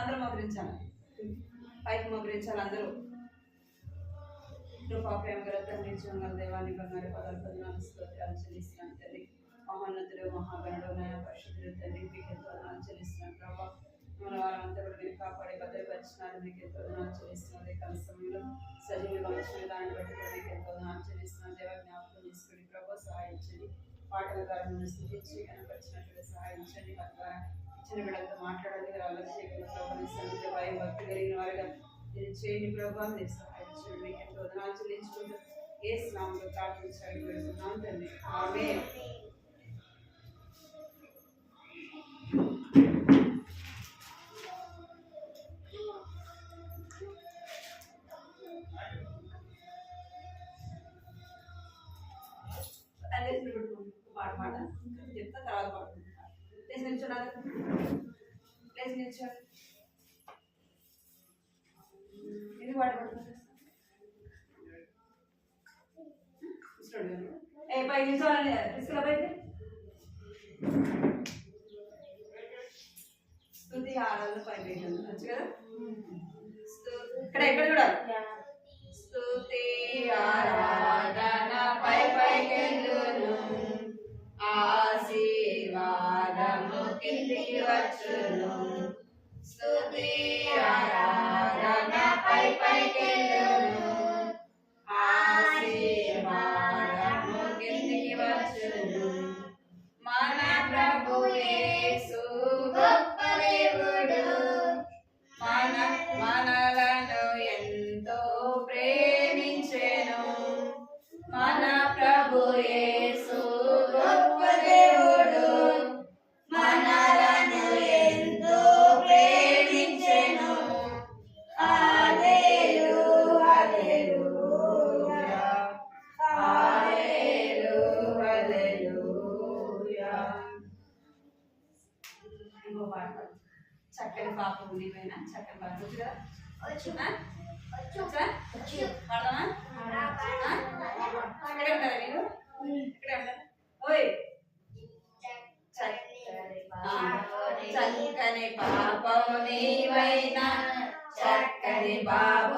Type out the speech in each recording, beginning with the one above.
అందరూ మోకరించాలి పైకి మోకరించాలి అందరూ కృపా ప్రేమ గల తండ్రి జీవంగల దేవాన్ని బంగారు పదార్థాలు స్తోత్రాలు చెల్లిస్తున్నాను మహోన్నతుడు మహాగణుడు నయ పరిశుద్ధుడు తండ్రి మీకు ఎంతో వందనాలు చెల్లిస్తున్నాను ప్రభా మన వారంతా కూడా మీరు కాపాడి భద్రపరిచినారు. మీకు ఎంతో వందనాలు చెల్లిస్తున్నాను అదే సమయంలో సజీవులు ఉంచిన దాన్ని బట్టి కూడా మీకు ఎంతో వందనాలు చెల్లిస్తున్నాను దేవ జ్ఞాపకం చేసుకుని ప్రభా సహాయించండి పాటల ద్వారా నన్ను స్థుతించి కనపరిచినట్టుగా సహాయించండి వారి ద్వారా ఇచ్చిన బిడ్డలతో మాట్లాడాలి వాళ్ళకి చేయగల ప్రభావ భయం భక్తి కలిగిన వారిగా మీరు చేయని ప్రభావం మీరు సహాయించండి మీకు ఎంతో వందనాలు చెల్లించుకుంటూ ఏ స్నామంలో ప్రార్థించాలని పెడుతున్నాం తండ్రి. ఆమె పాట పాట చెప్తా తర్వాత పాడుకుంటా. లేచి నిల్చోనాలి లేచి నిల్చోండి. ఇది పాట పాడుకుంటా ఏ పై నిల్చోవాలని తీసుకురా పైకి. స్థుతి ఆరాధన పై పెట్టండి వచ్చు కదా? ఇక్కడ ఇక్కడ చూడాలి. స్తుతి ఆరాధన పై పైకెళ్ళును ఆశీర్వాదము కిందికి వచ్చును స్తుతి ఆరాధన పై పైకెళ్ళును. ఆశీర్వాదము కిందికి వచ్చును మన ప్రభు యేసు గొప్ప దేవుడు. మన మనలను ఎంతో ప్రేమించెను. మన చక్కని పాపము నీవైనా చక్కని బాబు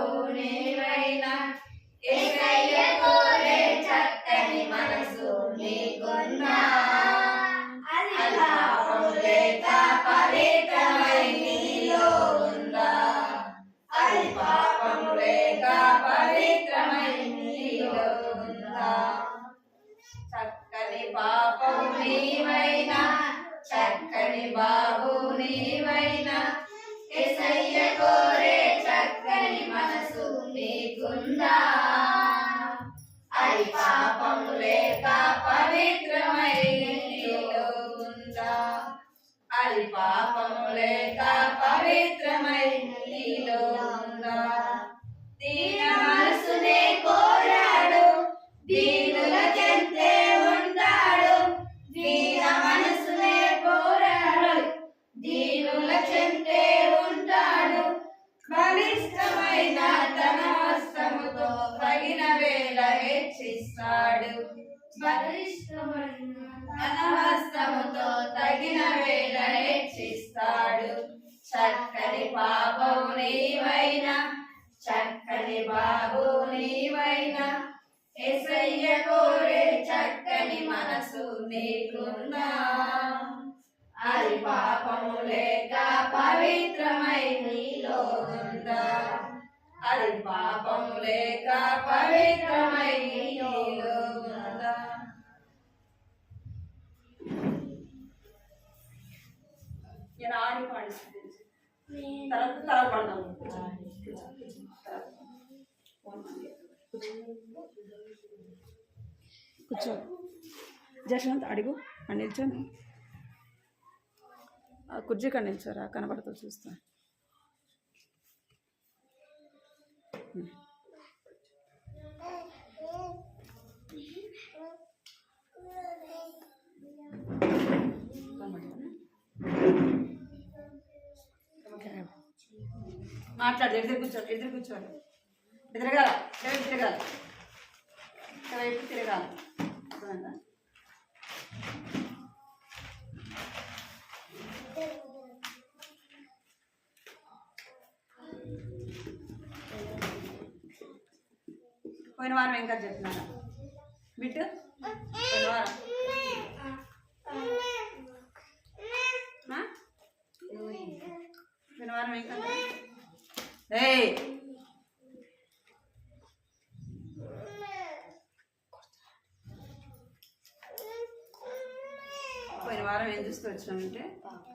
లేక పవిత్రమై నీలో ఉందా అది పాపము లేక పవిత్రమై నీలో ఉందా నేను ఆడి పాడిస్తుంది తర్వాత తర్వాత పడదాం కూర్చో. జశ్వంత్ అడుగు. అని నిల్చోను ఆ కుర్చీ కాడ నిల్చోరా కనబడుతుంది చూస్తా. మాట్లాడు ఎదురు కూర్చోండి ఎదురు కూర్చోండి. ఎదురుగాల ఎదురు తిరగాలి. వైపు తిరగాలి. అర్థమైందా? పోయిన వారం ఏం కదా చెప్తున్నారా బిట్టు? పోయిన వారం? ఆ? పోయిన వారం ఏం పోయిన వారం ఏం చూస్తూ వచ్చినామంటే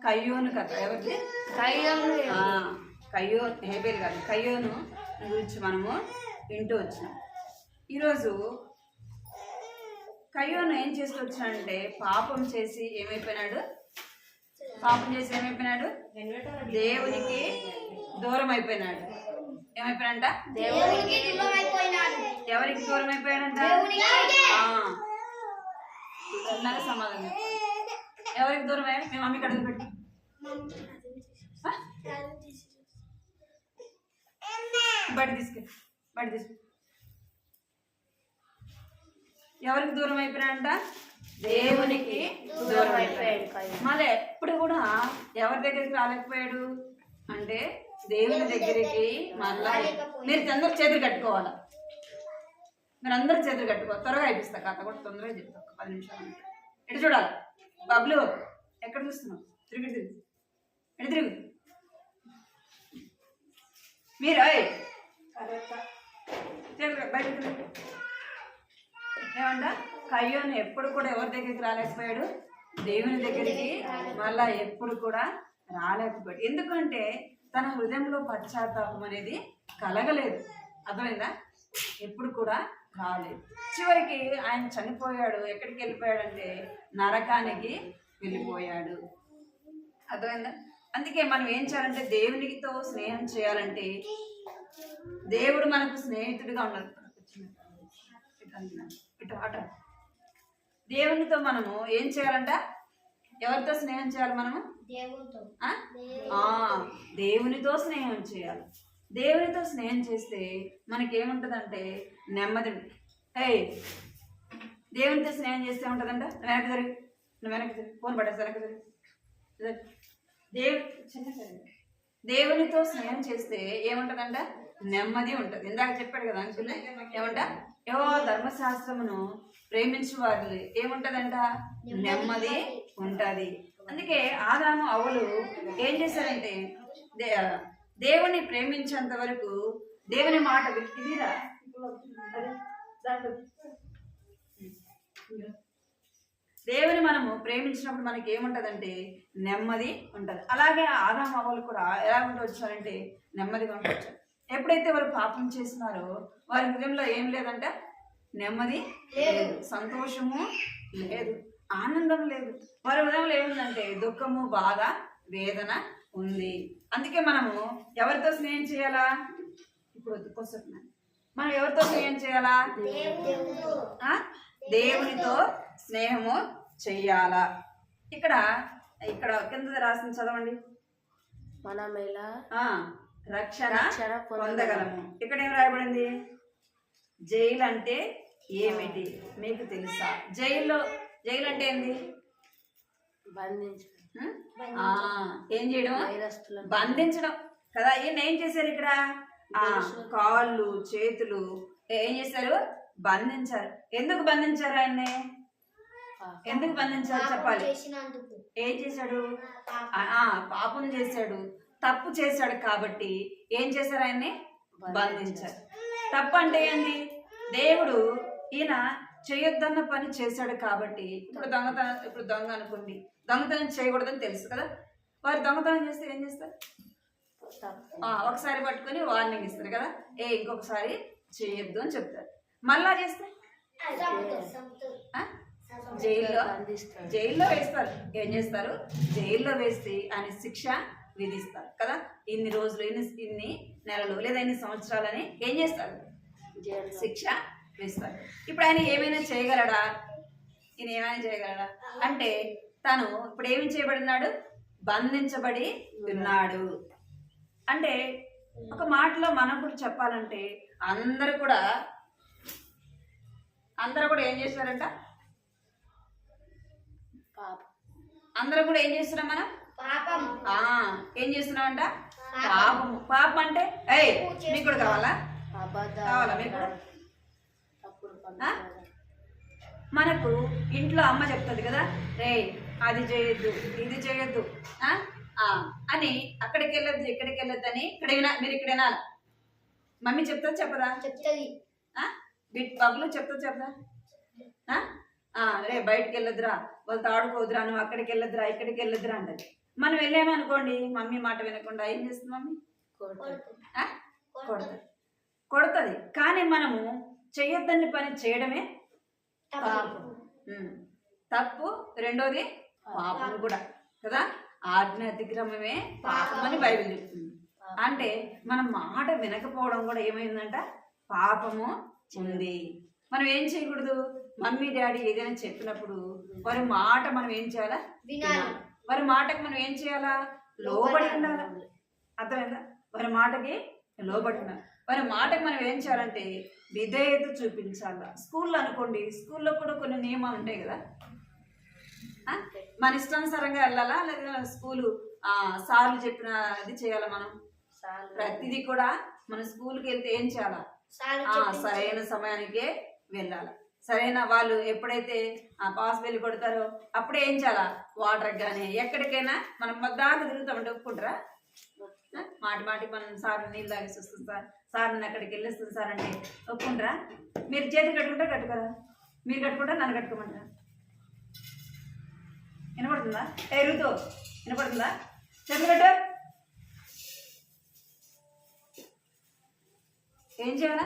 కయ్యోను కథ ఎవరిది? ఆ, కయ్యో హేబేల్ కాదు కయ్యోను గురించి మనము వింటూ వచ్చినాం. ఈరోజు కయ్యోను ఏం చేస్తూ వచ్చినాడంటే పాపం చేసి ఏమైపోయినాడు? పాపం చేసి ఏమైపోయినాడు? దేవునికి దూరం అయిపోయినాడు దేవునికి దూరమైపోయినాడు. ఎవరికి దూరం అయిపోయాడంట సమాధానం. ఎవరికి దూరం అయ్యాడు మేము మమ్మీ కడుగు పెట్టి? బయట తీసుకెళ్ళి బయట తీసుకు. ఎవరికి దూరం అయిపోయినాడంట దేవునికి దూరం అయిపోయాడు మళ్ళీ ఎప్పుడు కూడా ఎవరి దగ్గరికి రాలేకపోయాడు? అంటే దేవుని దగ్గరికి మళ్ళా మీరు అందరూ చేతులు కట్టుకోవాలా? మీరు అందరూ చేతులు కట్టుకోవాలి. త్వరగా అయిపిస్తా కథ కూడా తొందరగా చెప్తా ఒక పది నిమిషాలు. ఎటు చూడాలి? బబ్లు ఎక్కడ చూస్తున్నావు? తిరిగి తిరిగి. ఎటు తిరుగు? మీరు ఓయ్. తిరుగు, బయటకు ఎప్పుడు కూడా ఎవరి దగ్గరికి రాలేకపోయాడు. దేవుని దగ్గరికి మళ్ళా ఎప్పుడు కూడా రాలేకపోయాడు. ఎందుకంటే తన హృదయంలో పశ్చాత్తాపం అనేది కలగలేదు. అర్థమైందా? ఎప్పుడు కూడా రాలేదు. చివరికి ఆయన చనిపోయాడు. ఎక్కడికి వెళ్ళిపోయాడంటే నరకానికి వెళ్ళిపోయాడు. అర్థమైందా? అందుకే మనం ఏం చేయాలంటే దేవునితో స్నేహం చేయాలంటే దేవుడు మనకు స్నేహితుడిగా ఉండాలి ఇటు అట. దేవునితో మనము ఏం చేయాలంట? ఎవరితో స్నేహం చేయాలి మనము? దేవునితో. స్నేహం చేయాలి. దేవునితో స్నేహం చేస్తే మనకేముంటుందంటే నెమ్మది. ఏయ్ దేవునితో స్నేహం చేస్తే ఉంటుందంట వెనక్కి జరిగి నువ్వు జరిగి ఫోన్ పడేసి వెనక్కి జరిగి జరి. దేవు చిన్న. దేవునితో స్నేహం చేస్తే ఏముంటదంట? నెమ్మది ఉంటుంది. ఇందాక చెప్పాడు కదా అంకుల్ ఏమంట? ఏవో ధర్మశాస్త్రమును ప్రేమించు వారి ఏముంటదంట? నెమ్మది ఉంటది. అందుకే ఆదాము అవలు ఏం చేశారంటే దేవుని ప్రేమించేంత వరకు దేవుని మాట దాంట్లో. దేవుని మనము ప్రేమించినప్పుడు మనకి ఏముంటదంటే నెమ్మది ఉంటది. అలాగే ఆదాం అవ్వలు కూడా ఎలా ఉంటూ వచ్చారంటే నెమ్మదిగా ఉంటూ వచ్చారు. ఎప్పుడైతే వారు పాపం చేస్తున్నారో వారి హృదయంలో ఏం లేదంట నెమ్మది లేదు సంతోషము లేదు ఆనందం లేదు. వారి హృదయంలో ఏముందంటే దుఃఖము బాధ వేదన ఉంది. అందుకే మనము ఎవరితో స్నేహం చేయాలా? ఇప్పుడు వద్దుకొస్తున్నాను మనం ఎవరితో స్నేహం చేయాలా? దేవునితో స్నేహము చెయ్యాలా? ఇక్కడ ఇక్కడ కింద రాసిన చదవండి. మనం ఎలా ఆ. రక్షణ పొందగలము. ఇక్కడ ఏం రాయబడింది? జైలు అంటే ఏమిటి? మీకు తెలుసా? జైల్లో జైలు అంటే ఏంది ఏం చేయడం? బంధించడం. కదా ఈయన ఏం చేశారు ఇక్కడ? ఆ కాళ్ళు చేతులు ఏం చేశారు? బంధించారు. ఎందుకు బంధించారు ఆయన్ని? ఎందుకు బంధించారు? చెప్పాలి. ఏం చేశాడు? పాపం చేశాడు. తప్పు చేశాడు కాబట్టి ఏం చేశారు ఆయన్ని? బంధించారు. తప్పు అంటే ఏంది? దేవుడు ఈయన చేయొద్దన్న పని చేశాడు కాబట్టి ఇప్పుడు దొంగతనం ఇప్పుడు దొంగ అనుకోండి. దొంగతనం చేయకూడదని తెలుసు కదా? వారు దొంగతనం చేస్తే ఏం చేస్తారు? ఒకసారి పట్టుకొని వార్నింగ్ ఇస్తారు కదా? ఏ ఇంకొకసారి చేయొద్దు అని చెప్తారు. మళ్ళా చేస్తే? జైల్లో? జైల్లో వేస్తారు. ఏం చేస్తారు? జైల్లో వేస్తే ఆయన శిక్ష విధిస్తారు. కదా? ఇన్ని రోజులు ఇన్ని ఇన్ని నెలలు లేదా ఇన్ని సంవత్సరాలని ఏం చేస్తారు? శిక్ష వేస్తారు. ఇప్పుడు ఆయన ఏమైనా చేయగలడా? ఈయన ఏమైనా చేయగలడా? అంటే తను ఇప్పుడు ఏమి చేయబడినాడు? బంధించబడి ఉన్నాడు. అంటే ఒక మాటలో మనం కూడా చెప్పాలంటే అందరూ కూడా అందరూ కూడా ఏం చేశారంట? అందరూ కూడా ఏం చేస్తున్నాం మనం? పాపం. ఆ, ఏం చేస్తున్నామంట పాపము. పాపం అంటే? ఏయ్ మీకు కూడా కావాలా? కావాలా మీకు? మనకు ఇంట్లో అమ్మ చెప్తుంది కదా రే అది చేయొద్దు ఇది చేయొద్దు అని అక్కడికి వెళ్ళొద్దు ఇక్కడికి వెళ్ళొద్దు అని ఇక్కడ మీరు ఇక్కడ వినాలి? మమ్మీ చెప్తా చెప్పదా చెప్తుంది? బిడ్ బబ్బులు చెప్తా చెప్పదా రే బయటికి వెళ్ళొద్దురా వాళ్ళతో ఆడుకోవద్దురా నువ్వు అక్కడికి వెళ్ళొద్దురా ఇక్కడికి వెళ్ళొద్దురా అంటది. మనం వెళ్ళామనుకోండి మమ్మీ మాట వినకుండా ఏం చేస్తుంది మమ్మీ? కొడుతుంది. కొడుతుంది. కానీ మనము చెయ్యొద్దని పని చేయడమే పాపం. తప్పు. రెండోది పాపం. కూడా కదా? ఆజ్ఞ అతిక్రమమే పాపం అని బైబిల్ చెప్తుంది. అంటే మనం మాట వినకపోవడం కూడా ఏమైందంట? పాపము ఉంది. మనం ఏం చేయకూడదు? మమ్మీ డాడీ ఏదైనా చెప్పినప్పుడు వారి మాట మనం ఏం చేయాలా? వినాలి. వారి మాటకు మనం ఏం చేయాలా? లోబడి ఉండాలి? అర్థమైందా? వారి మాటకి లోబడి ఉండాలి. వారి మాటకి మనం ఏం చేయాలంటే విధేయత చూపించాలా. స్కూల్లో అనుకోండి స్కూల్లో కూడా కొన్ని నియమాలు ఉంటాయి కదా? మన ఇష్టానుసారంగా వెళ్ళాలా? లేదా స్కూలు ఆ, సార్లు చెప్పిన అది చేయాలా మనం? ప్రతిదీ కూడా మన స్కూల్కి వెళ్తే ఏం చేయాలా. సరైన సమయానికే వెళ్ళాలి. సరైన వాళ్ళు ఎప్పుడైతే ఆ పాస్ వెళ్ళి కొడతారో అప్పుడే ఏం చేయాలా? వాటర్ కానీ ఎక్కడికైనా మనం దాకా తిరుగుతామంటే ఒప్పుకుంటారా? మాటి మాటి మనం సార్ నీళ్ళు తాగేసి వస్తుంది సార్ సార్ నన్ను అక్కడికి వెళ్ళేస్తుంది సార్ అంటే ఒప్పుకుంటారా? మీరు చేతి కట్టుకుంటే కట్టుకోరా? మీరు కట్టుకుంటారా నన్ను కట్టుకోమంటారా? వినపడుతుందా? ఏ ఋతు వినపడుతుందా? చేతులు కట్టు. ఏం చేయాలా?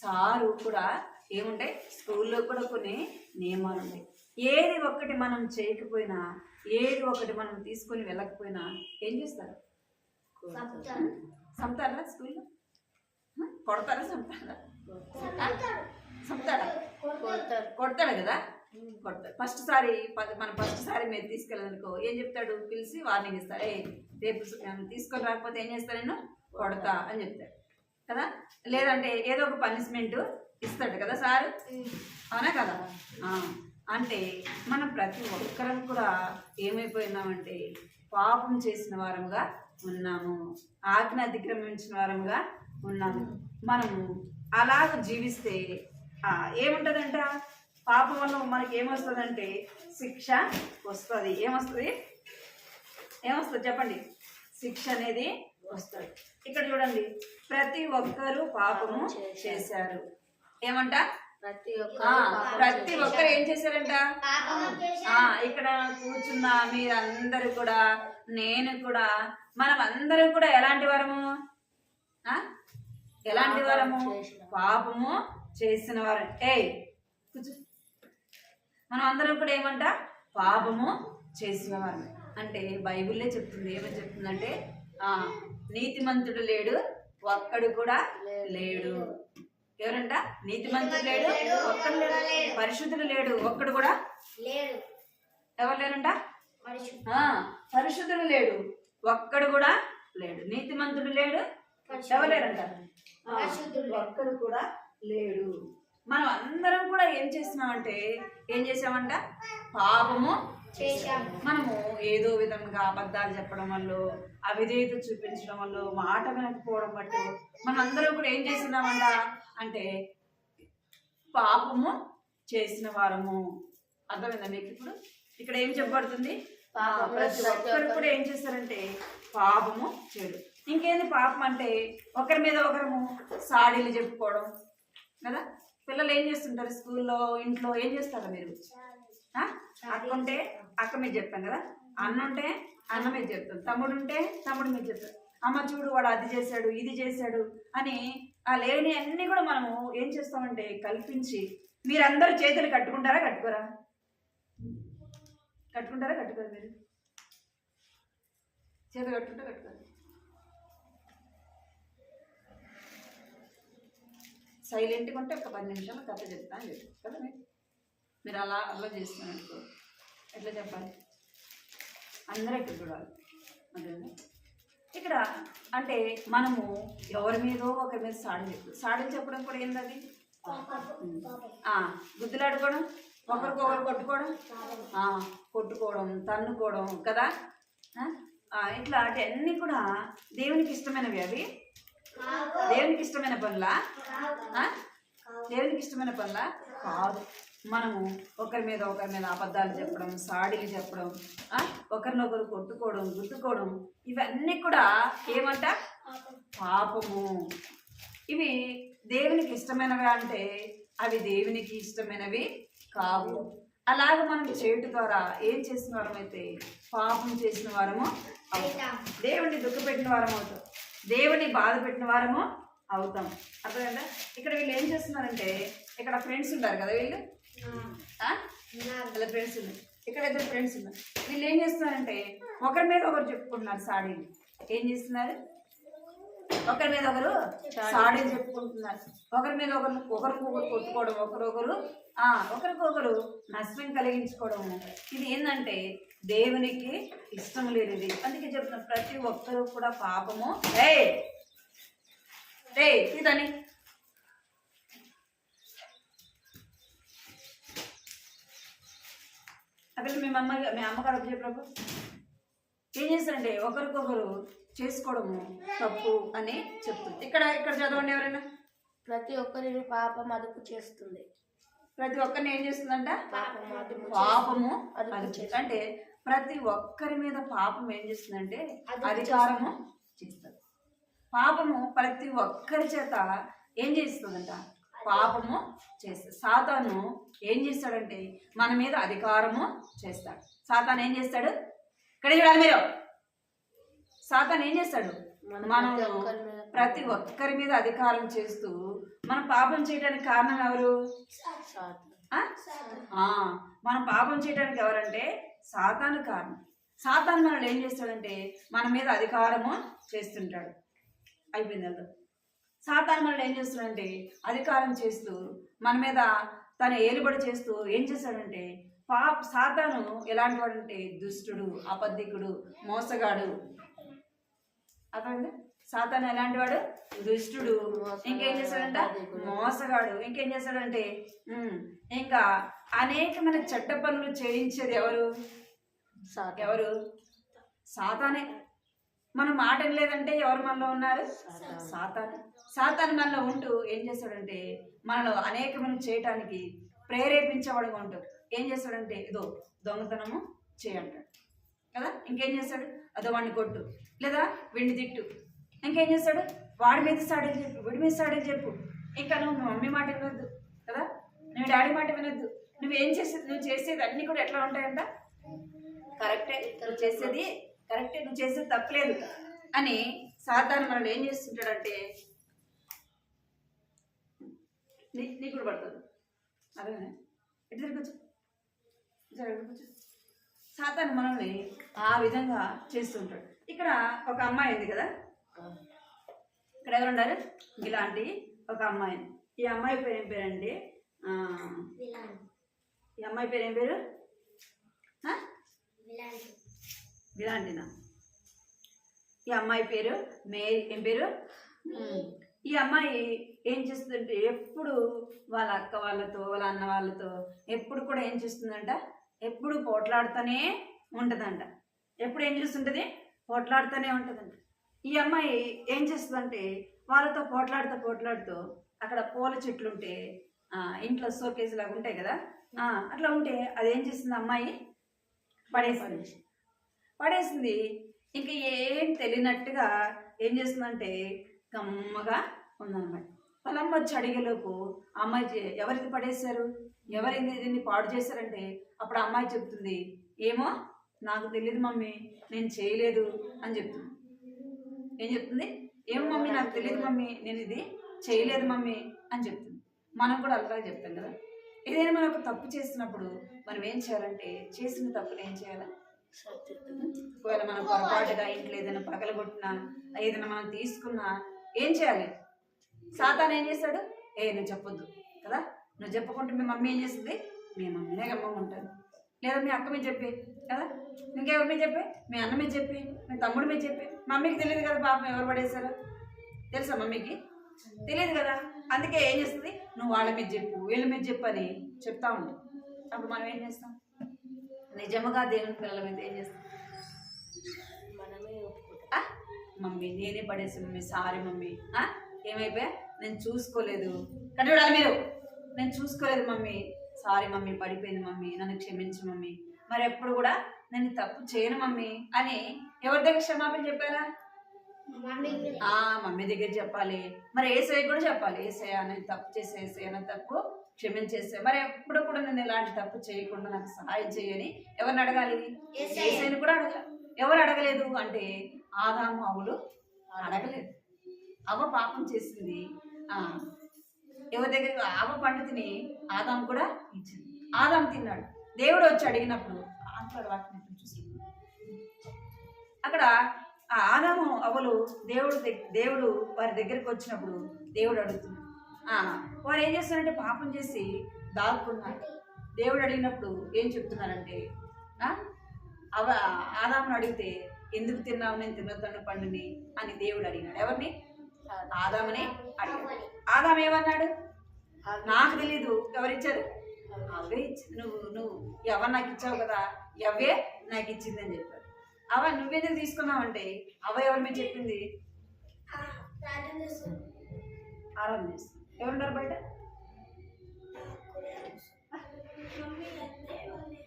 సారు కూడా ఏముంటాయి? స్కూల్లో కూడా కొన్ని నియమాలు ఉంటాయి. ఏది ఒక్కటి మనం చేయకపోయినా ఏది ఒకటి మనం తీసుకొని వెళ్ళకపోయినా ఏం చేస్తారు. చంపుతారా స్కూల్లో? కొడతారా చంపుతారా చంపుతారా కొడతారు. కొడతాడు కదా? కొడతాడు ఫస్ట్ సారి మనం ఫస్ట్ సారి మీరు తీసుకెళ్ళాలనుకో ఏం చెప్తాడు? పిలిచి వార్నింగ్ ఇస్తాడు ఏ రేపు తీసుకొని రాకపోతే ఏం చేస్తా నేను కొడతా అని చెప్తాడు. కదా? లేదంటే ఏదో ఒక పనిష్మెంట్ ఇస్తాడు కదా సారు? అవునా కదా? అంటే మనం ప్రతి ఒక్కరం కూడా ఏమైపోయినామంటే పాపం చేసిన వారముగా ఉన్నాము. ఆజ్ఞ అతిక్రమించిన వారముగా ఉన్నాము. మనము అలాగ జీవిస్తే ఏముంటదంట? పాపం వల్ల మనకి ఏమొస్తుందంటే శిక్ష వస్తుంది. ఏమొస్తుంది? ఏమొస్తుంది చెప్పండి? శిక్ష అనేది వస్తుంది. ఇక్కడ చూడండి. ప్రతి ఒక్కరూ పాపము చేశారు. ఏమంట? ప్రతి ఒక్కరు ప్రతి ఒక్కరు ఏం చేశారంట? ఇక్కడ కూర్చున్న మీరందరూ కూడా నేను కూడా మనం అందరం కూడా ఎలాంటి వారము? ఎలాంటి వారము? పాపము చేసిన వారు. కూర్చో. మనం అందరం కూడా ఏమంట? పాపము చేసిన వారు అంటే బైబిల్లే చెప్తుంది. ఏమని చెప్తుందంటే ఆ నీతిమంతుడు లేడు ఒక్కడు కూడా లేడు. ఎవరంట? నీతిమంతుడు లేడు ఒక్కడు లేడు పరిశుద్ధుడు లేడు ఒక్కడు కూడా లేడు. ఎవరు లేరంట? పరిశుద్ధుడు. లేడు ఒక్కడు కూడా లేడు. నీతిమంతుడు లేడు ఎవరు లేరంట. ఒక్కడు కూడా లేడు. మనం అందరం కూడా ఏం చేస్తున్నామంటే ఏం చేసామంట పాపము చేశాం మనము ఏదో విధంగా అబద్ధాలు చెప్పడం వల్ల అవిధేయత చూపించడం వల్ల మాట వినకపోవడం బట్టి మనం అందరం కూడా ఏం చేస్తున్నామంట? అంటే పాపము చేసిన వారము. అర్థమైందా మీకు ఇప్పుడు? ఇక్కడ ఏం చెప్పబడుతుంది? ప్రతి ఒక్కరు కూడా ఏం చేస్తారంటే పాపము చెడు ఇంకేంది పాపం అంటే ఒకరి మీద ఒకరము సాడీలు చెప్పుకోవడం కదా? పిల్లలు ఏం చేస్తుంటారు స్కూల్లో ఇంట్లో ఏం చేస్తారా మీరు? అక్క ఉంటే అక్క మీద చెప్తాం కదా? అన్న ఉంటే అన్న మీద చెప్తాం. తమ్ముడు ఉంటే తమ్ముడు మీద చెప్తాం. అమ్మ చూడు వాడు అది చేశాడు ఇది చేశాడు అని ఆ లేని అన్ని కూడా మనము ఏం చేస్తామంటే కల్పించి మీరందరూ చేతులు కట్టుకుంటారా కట్టుకోరా? కట్టుకుంటారా కట్టుకోరు మీరు? చేతులు కట్టుకుంటే కట్టుకోరు. సైలెంట్గా ఉంటే ఒక పది నిమిషాలు కథ చెప్తాను చెప్పి కదా మీరు? మీరు అలా అలా చేస్తున్నారు అనుకో. ఎట్లా చెప్పాలి? అందరూ ఇక్కడ చూడాలి. అదే ఇక్కడ అంటే మనము ఎవరి మీదో ఒకరి మీద సాడీలు చెప్పు సాడీలు చెప్పడం కూడా ఏంటది ఆ, గుద్దులాడుకోవడం ఒకరికొకరు కొట్టుకోవడం కొట్టుకోవడం తన్నుకోవడం కదా? ఇట్లా అంటే అన్నీ కూడా దేవునికి ఇష్టమైనవి అవి? దేవునికి ఇష్టమైన పనులా? దేవునికి ఇష్టమైన పనులా? కాదు మనము ఒకరి మీద ఒకరి మీద అబద్ధాలు చెప్పడం సాడీలు చెప్పడం ఒకరినొకరు కొట్టుకోవడం గుద్దుకోవడం ఇవన్నీ కూడా ఏమంట? పాపము. ఇవి దేవునికి ఇష్టమైనవి అంటే అవి దేవునికి ఇష్టమైనవి కావు. అలాగ మనం చేయట ద్వారా ఏం చేసిన వారమైతే పాపం చేసిన వారము అవుతాం. దేవుని దుఃఖపెట్టిన వారం అవుతాం. దేవుని బాధ పెట్టిన వారము అవుతాం. అర్థమైందా? ఇక్కడ వీళ్ళు ఏం చేస్తున్నారంటే ఇక్కడ ఫ్రెండ్స్ ఉంటారు కదా వీళ్ళు? వాళ్ళ ఫ్రెండ్స్ ఉన్నారు. ఇక్కడ ఇద్దరు ఫ్రెండ్స్ ఉన్నారు. వీళ్ళు ఏం చేస్తున్నారంటే ఒకరి మీద ఒకరు చెప్పుకుంటున్నారు సాడీలు. ఏం చేస్తున్నారు? ఒకరి మీద ఒకరు సాడీలు. చెప్పుకుంటున్నారు. ఒకరి మీద ఒకరు ఒకరికొకరు కొట్టుకోవడం ఒకరొకరు ఆ ఒకరికొకరు నష్టం కలిగించుకోవడం ఇది ఏంటంటే దేవునికి ఇష్టం లేనిది. అందుకే చెప్తున్నా ప్రతి ఒక్కరూ కూడా పాపము. ఏ ఏ ఇదని అక్కడ మీ అమ్మ మీ అమ్మగారు అప్పు చెప్పినప్పుడు ఏం చేస్తారంటే ఒకరికొకరు చేసుకోవడము తప్పు అని చెప్తుంది. ఇక్కడ ఇక్కడ చదవండి ఎవరైనా. ప్రతి ఒక్కరిని పాపం అదుపు చేస్తుంది. ప్రతి ఒక్కరిని ఏం చేస్తుందంట? పాపము అదుపు అది. అంటే ప్రతి ఒక్కరి మీద పాపం ఏం చేస్తుందంటే అధికారము చేస్తుంది. పాపము ప్రతి ఒక్కరి చేత ఏం చేస్తుందంట? పాపము చేస్తుంది సాతాను ఏం చేస్తాడంటే మన మీద అధికారము చేస్తాడు. సాతాను ఏం చేస్తాడు? ఇక్కడ చూడాలి మీరు. సాతాను ఏం చేస్తాడు? మన ప్రతి ఒక్కరి మీద అధికారం చేస్తూ మనం పాపం చేయడానికి కారణం ఎవరు? మనం పాపం చేయడానికి ఎవరంటే సాతాను కారణం. సాతాను మనల్ని ఏం చేస్తాడంటే మన మీద అధికారము చేస్తుంటాడు. అయిపోయింది అర్థం. సాతాను మనల్ని ఏం చేస్తాడంటే అధికారం చేస్తూ మన మీద తన ఏలుబడి చేస్తూ ఏం చేస్తాడంటే పాప సాతాను ఎలాంటి వాడంటే దుష్టుడు అబద్ధికుడు మోసగాడు. అర్థమైందా? సాతాను ఎలాంటి వాడు దుష్టుడు. ఇంకేం చేస్తాడంట? మోసగాడు. ఇంకేం చేస్తాడంటే ఉమ్, ఇంకా అనేకమైన చెడ్డ పనులు చేయించేది ఎవరు. ఎవరు? సాతానే. మనం మాట లేదంటే ఎవరు మనలో ఉన్నారు? సాతాన్. సాతాన్ మనలో ఉంటూ ఏం చేస్తాడంటే మనలో అనేకమైన చేయటానికి ప్రేరేపించేవాడు ఉంటాడు ఏం చేస్తాడంటే ఇదో దొంగతనము చేయంటాడు కదా? ఇంకేం చేస్తాడు? అదో వాడిని కొట్టు. లేదా వీడిని తిట్టు. ఇంకేం చేస్తాడు? వాడి మీద సాడని చెప్పు వీడి మీద సాడని చెప్పు. ఇంకా నువ్వు మీ మమ్మీ మాట వినొద్దు. కదా? నువ్వు డాడీ మాట వినొద్దు. నువ్వేం చేసేది నువ్వు చేసేది అన్నీ కూడా ఎట్లా ఉంటాయంట? కరెక్టే నువ్వు చేసేది కరెక్టే నువ్వు చేసేది తప్పలేదు అని సాతాను మనల్ని ఏం చేస్తుంటాడంటే నీ నీకు కూడా పడుతుంది. అదే ఎటు తిరిగి కూర్చో జర ఇటు కూర్చో సాతాను మనల్ని ఆ విధంగా చేస్తుంటాడు ఇక్కడ ఒక అమ్మాయి ఉంది కదా? ఇక్కడ ఎవరు ఉన్నారు? ఇలాంటి ఒక అమ్మాయి. ఈ అమ్మాయి పేరు ఏం పేరండి? ఈ అమ్మాయి పేరు ఏం పేరు? విలాంటినా ఈ అమ్మాయి పేరు? మేరీ. ఏం పేరు. ఈ అమ్మాయి ఏం చేస్తుందంటే ఎప్పుడు వాళ్ళ అక్క వాళ్ళతో వాళ్ళ అన్న వాళ్ళతో ఎప్పుడు కూడా ఏం చేస్తుందంట? ఎప్పుడు పోట్లాడుతూనే ఉంటుందంట. ఎప్పుడు ఏం చేస్తుంటుంది? పోట్లాడుతూనే ఉంటుందంట. ఈ అమ్మాయి ఏం చేస్తుందంటే వాళ్ళతో పోట్లాడుతూ పోట్లాడుతూ అక్కడ పూల చెట్లు ఉంటే ఇంట్లో సోకేజ్ లాగా ఉంటాయి కదా? అట్లా ఉంటే అది ఏం చేస్తుంది అమ్మాయి? పడేసింది. పడేసింది. ఇంకా ఏం తెలియనట్టుగా ఏం చేస్తుందంటే కమ్మగా ఉందన్నమాట. వాళ్ళమ్మ వచ్చి అడిగేలోపు అమ్మాయి ఎవరికి పడేశారు? ఎవరైంది దీన్ని పాడు చేశారంటే అప్పుడు అమ్మాయి చెప్తుంది ఏమో నాకు తెలియదు మమ్మీ నేను చేయలేదు అని చెప్తుంది. ఏం చెప్తుంది? ఏమో మమ్మీ నాకు తెలియదు మమ్మీ నేను ఇది చేయలేదు మమ్మీ అని చెప్తుంది. మనం కూడా అలాగే చెప్తాం కదా. ఏదైనా మనం ఒక తప్పు చేసినప్పుడు మనం ఏం చేయాలంటే చేసిన తప్పుని ఏం చేయాలి? ఒకవేళ మనం పొరపాటుగా ఇంట్లో ఏదైనా పగలగొట్టినా ఏదైనా మనం తీసుకున్నా ఏం చేయాలి? సాతాన్ ఏం చేస్తాడు? ఏ నువ్వు చెప్పొద్దు కదా? నువ్వు చెప్పకుంటే మీ మమ్మీ ఏం చేస్తుంది? మీ మమ్మీనే గమ్మం ఉంటుంది లేదా మీ అక్క మీద చెప్పి కదా? ఇంకెవరి మీద చెప్పి? మీ అన్న మీద చెప్పి మీ తమ్ముడి మీద చెప్పి. మమ్మీకి తెలియదు కదా పాపం ఎవరు పడేశారో? తెలుసా మమ్మీకి? తెలియదు కదా? అందుకే ఏం చేస్తుంది? నువ్వు వాళ్ళ మీద చెప్పు వీళ్ళ మీద చెప్పు అని చెప్తా ఉంటావు అప్పుడు మనం ఏం చేస్తాం? నిజముగా దేవుని పిల్లల మీద ఏం చేస్తాం? మనమే? మమ్మీ నేనే పడేసి మమ్మీ సారీ మమ్మీ? ఏమైపోయా? నేను చూసుకోలేదు. కానీ చూడాలి మీరు. నేను చూసుకోలేదు మమ్మీ. సారీ మమ్మీ పడిపోయింది మమ్మీ. నన్ను క్షమించు మమ్మీ. మరి ఎప్పుడు కూడా నేను తప్పు చేయను మమ్మీ అని ఎవరి దగ్గర క్షమాపణ చెప్పారా మమ్మీ ఆ మమ్మీ దగ్గర చెప్పాలి. మరి ఏసఐ కూడా చెప్పాలి. ఏసఐ నేను తప్పు చేసే ఏసఐ నా తప్పు క్షమించేసే. మరి ఎప్పుడు కూడా నేను ఇలాంటి తప్పు చేయకుండా నాకు సహాయం చేయని ఎవరిని అడగాలి. ఏసైని కూడా అడగాలి ఎవరు అడగలేదు అంటే ఆదాము అవులు అడగలేదు. అవ్వ పాపం చేసింది. ఎవరి దగ్గర అవ్వ పండు తిని ఆదాం కూడా ఇచ్చింది. ఆదాం తిన్నాడు. దేవుడు వచ్చి అడిగినప్పుడు అక్కడ వాటిని చూసి అక్కడ ఆ ఆదాము అవలు దేవుడు దేవుడు వారి దగ్గరికి వచ్చినప్పుడు దేవుడు అడుగుతున్నాడు. వారు ఏం చేస్తున్నారంటే పాపం చేసి దాక్కున్నారు దేవుడు అడిగినప్పుడు ఏం చెప్తున్నారంటే అవ ఆదామును అడిగితే ఎందుకు తిన్నావు? నేను తినొద్దన్న పండుని అని దేవుడు అడిగినాడు. ఎవరిని? ఆదామని అడిగాడు. ఆదాం ఏమన్నాడు? నాకు తెలీదు ఎవరిచ్చారు? అవే ఇచ్చింది. నువ్వు నువ్వు ఎవరు నాకు ఇచ్చావు కదా? ఎవే నాకు ఇచ్చింది అని చెప్పారు అవ నువ్వెందుకు తీసుకున్నావు అంటే అవ ఎవరి మీద చెప్పింది? ఆరాధన చేస్తుంది. ఎవరున్నారు బయట?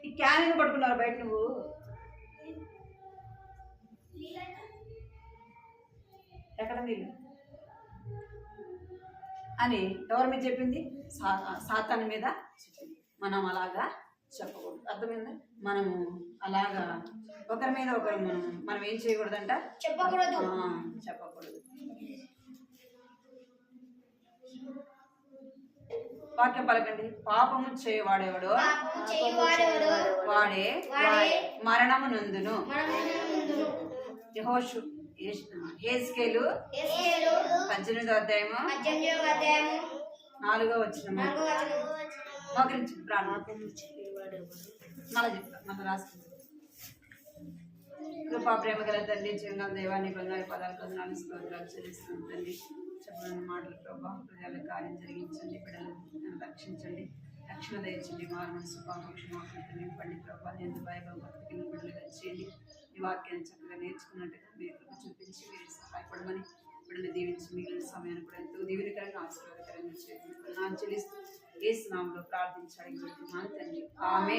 ఈ క్యాన్ పట్టుకున్నారు బయట నువ్వు? ఎక్కడ నీళ్ళు అని ఎవరి మీద చెప్పింది? సాతాన్ మీద చెప్పింది. మనం అలాగా చెప్పకూడదు. అర్థమైందా? మనము అలాగా ఒకరి మీద ఒకరు మనం మనం ఏం చేయకూడదంట? చెప్పకూడదు. చెప్పకూడదు. వాక్యం పలకండి. పాపము చేయవాడేవాడు? వాడే మరణము నందును. యెహోషు హేస్కేలు పద్దెనిమిదో అధ్యాయము నాలుగో వచ్చిన. మోకరించి ప్రాణం. మళ్ళీ చెప్తా మళ్ళీ రాసుకుంది కృపా ప్రేమ గల తండ్రి జీవన దేవాన్ని బంగారు పదాలు కదనాలు స్తోత్రాలు చెల్లిస్తున్నాం తండ్రి. చెప్పిన మాటలు ప్రభా ప్రజల కార్యం జరిగించండి బిడ్డలను రక్షించండి. రక్షణ దయచండి మారు మనసు పాపక్షమాపణ నింపండి ప్రభా. నేను భక్తికి బిడ్డలుగా చేయండి. ఈ వాక్యాన్ని చక్కగా నేర్చుకున్నట్టుగా మీరు చూపించి మీరు సహాయపడమని ఇప్పుడున్న దీవించి మిగిలిన సమయాన్ని కూడా ఎంతో దీవెనకరంగా ఆశీర్వాదకరంగా చేయకుండా నా చెల్లిస్తూ ఏ స్నామంలో ప్రార్థించాడు తండ్రి. ఆమె